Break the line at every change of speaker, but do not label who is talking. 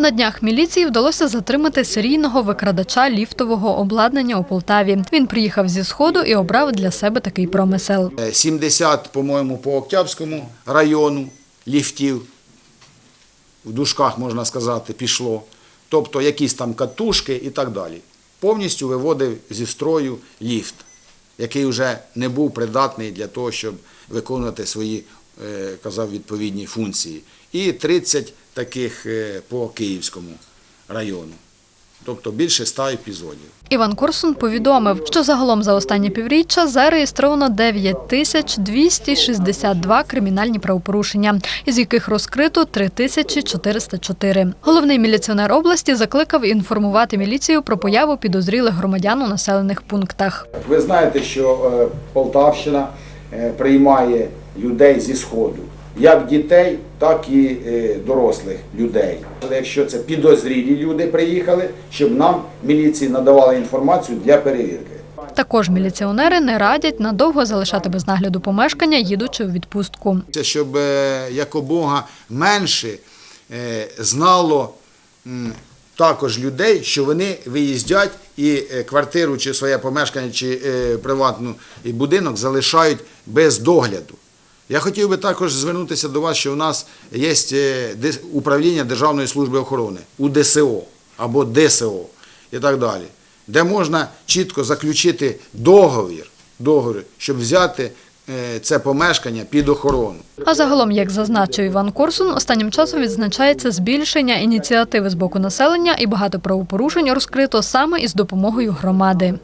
На днях міліції вдалося затримати серійного викрадача ліфтового обладнання у Полтаві. Він приїхав зі сходу і обрав для себе такий промисел.
Е, 70, по-моєму, по Октябрському району ліфтів, в дужках, можна сказати, пішло. Тобто якісь там катушки і так далі. Повністю виводив зі строю ліфт, який вже не був придатний для того, щоб виконувати свої, е, казав, відповідні функції. І 30 таких е, по Київському району. Тобто більше 100 епізодів.
Іван Корсун повідомив, що загалом за останнє півріччя зареєстровано 9 тисяч 262 кримінальні правопорушення, із яких розкрито 3 тисячі 404. Головний міліціонер області закликав інформувати міліцію про появу підозрілих громадян у населених пунктах.
Ви знаєте, що е, Полтавщина е, приймає людей зі Сходу, як дітей, так і е, дорослих людей. Але якщо це підозрілі люди приїхали, щоб нам міліції надавали інформацію для перевірки.
Також міліціонери не радять надовго залишати без нагляду помешкання, їдучи у відпустку.
Це щоб е, якобога менше е, знало також людей, що вони виїздять і квартиру чи своє помешкання, чи приватну і будинок залишають без догляду. Я хотів би також звернутися до вас, що у нас є е, управління Державної служби охорони, УДСО або ДСО і так далі, де можна чітко заключити договір, договір щоб взяти е, це помешкання під охорону.
А загалом, як зазначив Іван Корсун, останнім часом відзначається збільшення ініціативи з боку населення і багато правопорушень розкрито саме із допомогою громади.